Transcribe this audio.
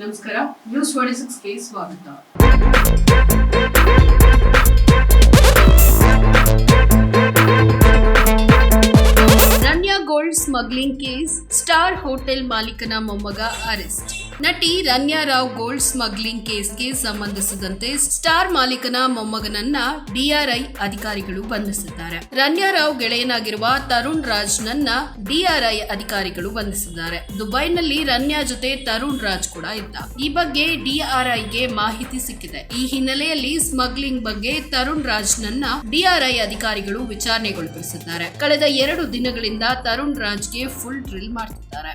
ನಮಸ್ಕಾರ. News twenty ಸಿಕ್ಸ್ಗೆ ಸ್ವಾಗತ. Ranya gold smuggling case star hotel ಮಾಲೀಕನ ಮೊಮ್ಮಗ ಅರೆಸ್ಟ್. ನಟಿ ರನ್ಯಾ ರಾವ್ ಗೋಲ್ಡ್ ಸ್ಮಗ್ಲಿಂಗ್ ಕೇಸ್ಗೆ ಸಂಬಂಧಿಸಿದಂತೆ ಸ್ಟಾರ್ ಮಾಲೀಕನ ಮೊಮ್ಮಗನನ್ನ ಡಿಆರ್ಐ ಅಧಿಕಾರಿಗಳು ಬಂಧಿಸಿದ್ದಾರೆ. ರನ್ಯಾ ರಾವ್ ಗೆಳೆಯನಾಗಿರುವ ತರುಣ್ ರಾಜ್ ನನ್ನ ಡಿಆರ್ಐ ಅಧಿಕಾರಿಗಳು ಬಂಧಿಸಿದ್ದಾರೆ. ದುಬೈನಲ್ಲಿ ರನ್ಯಾ ಜೊತೆ ತರುಣ್ ರಾಜ್ ಕೂಡ ಇದ್ದ. ಈ ಬಗ್ಗೆ ಡಿಆರ್ಐಗೆ ಮಾಹಿತಿ ಸಿಕ್ಕಿದೆ. ಈ ಹಿನ್ನೆಲೆಯಲ್ಲಿ ಸ್ಮಗ್ಲಿಂಗ್ ಬಗ್ಗೆ ತರುಣ್ ರಾಜ್ ನನ್ನ ಡಿಆರ್ಐ ಅಧಿಕಾರಿಗಳು ವಿಚಾರಣೆಗೊಳಪಡಿಸಿದ್ದಾರೆ. ಕಳೆದ ಎರಡು ದಿನಗಳಿಂದ ತರುಣ್ ರಾಜ್ಗೆ ಫುಲ್ ಡ್ರಿಲ್ ಮಾಡ್ತಿದ್ದಾರೆ.